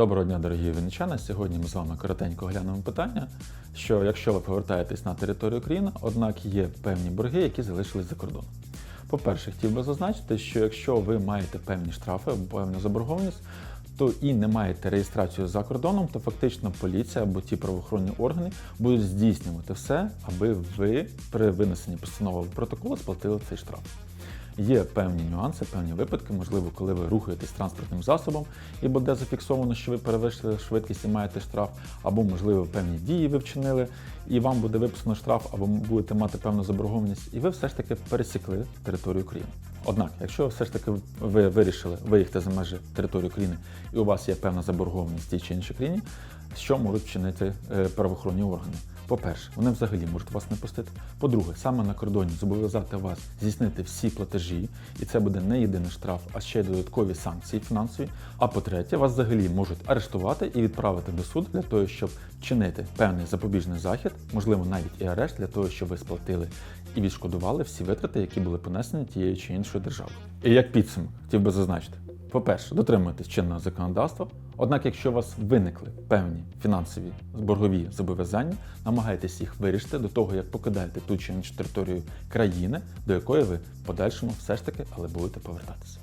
Доброго дня, дорогі вінничани. Сьогодні ми з вами коротенько глянемо питання, що якщо ви повертаєтесь на територію України, однак є певні борги, які залишились за кордоном. По-перше, хотів би зазначити, що якщо ви маєте певні штрафи або певну заборгованість, то і не маєте реєстрацію за кордоном, то фактично поліція або ті правоохоронні органи будуть здійснювати все, аби ви при винесенні постанови протоколу сплатили цей штраф. Є певні нюанси, певні випадки, можливо, коли ви рухаєтесь транспортним засобом і буде зафіксовано, що ви перевищили швидкість і маєте штраф, або, можливо, певні дії ви вчинили, і вам буде виписано штраф, або будете мати певну заборгованість, і ви все ж таки пересікли територію України. Однак, якщо все ж таки ви вирішили виїхати за межі території України і у вас є певна заборгованість в тій чи іншій країні, що можуть вчинити е, правоохоронні органи? По-перше, вони взагалі можуть вас не пустити. По-друге, саме на кордоні зобов'язати вас здійснити всі платежі, і це буде не єдиний штраф, а ще й додаткові санкції фінансові. А по-третє, вас взагалі можуть арештувати і відправити до суду для того, щоб вчинити певний запобіжний захід, можливо, навіть і арешт для того, щоб ви сплатили і відшкодували всі витрати, які були понесені тією чи іншою державою. І як підсумок, хотів би зазначити. По-перше, дотримуйтесь чинного законодавства. Однак, якщо у вас виникли певні фінансові боргові зобов'язання, намагайтесь їх вирішити до того, як покидаєте ту чи іншу територію країни, до якої ви в подальшому все ж таки але будете повертатися.